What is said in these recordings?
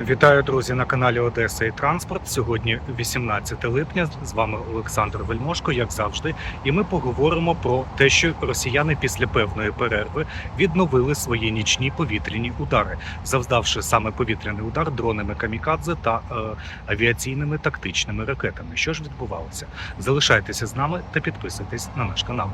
Вітаю, друзі, на каналі Одеса і Транспорт. Сьогодні 18 липня. З вами Олександр Вельмошко, як завжди. І ми поговоримо про те, що росіяни після певної перерви відновили свої нічні повітряні удари, завдавши саме повітряний удар дронами камікадзе та е, авіаційними тактичними ракетами. Що ж відбувалося? Залишайтеся з нами та підписуйтесь на наш канал.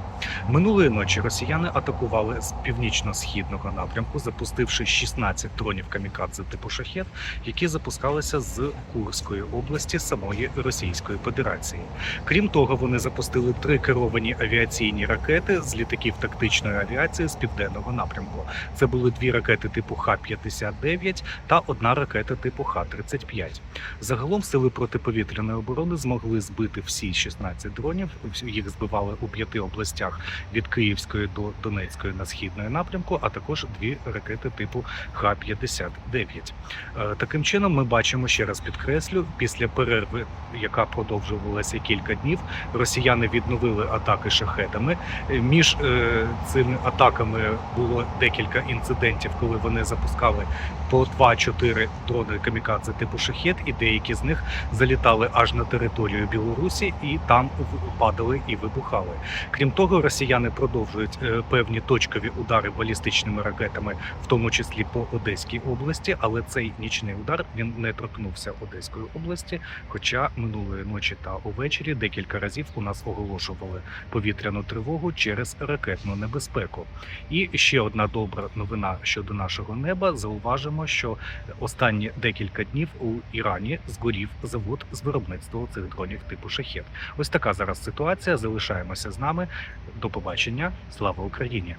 Минулої ночі росіяни атакували з північно-східного напрямку, запустивши 16 дронів камікадзе типу шахет які запускалися з Курської області самої Російської Федерації. Крім того, вони запустили три керовані авіаційні ракети з літаків тактичної авіації з південного напрямку. Це були дві ракети типу Х-59 та одна ракета типу Х-35. Загалом сили протиповітряної оборони змогли збити всі 16 дронів. Їх збивали у п'яти областях від Київської до Донецької на східної напрямку, а також дві ракети типу Х-59. Таким чином, ми бачимо ще раз підкреслю, після перерви, яка продовжувалася кілька днів, росіяни відновили атаки шахетами. Е, Між е, цими атаками було декілька інцидентів, коли вони запускали по 2-4 дрони камікадзе типу шахет, і деякі з них залітали аж на територію Білорусі і там падали і вибухали. Крім того, росіяни продовжують е, певні точкові удари балістичними ракетами, в тому числі по Одеській області, але цей нічний удар він не торкнувся Одеської області. Хоча минулої ночі та увечері декілька разів у нас оголошували повітряну тривогу через ракетну небезпеку. І ще одна добра новина щодо нашого неба. Зауважимо, що останні декілька днів у Ірані згорів завод з виробництва цих дронів типу шахет. Ось така зараз ситуація. Залишаємося з нами. До побачення. Слава Україні!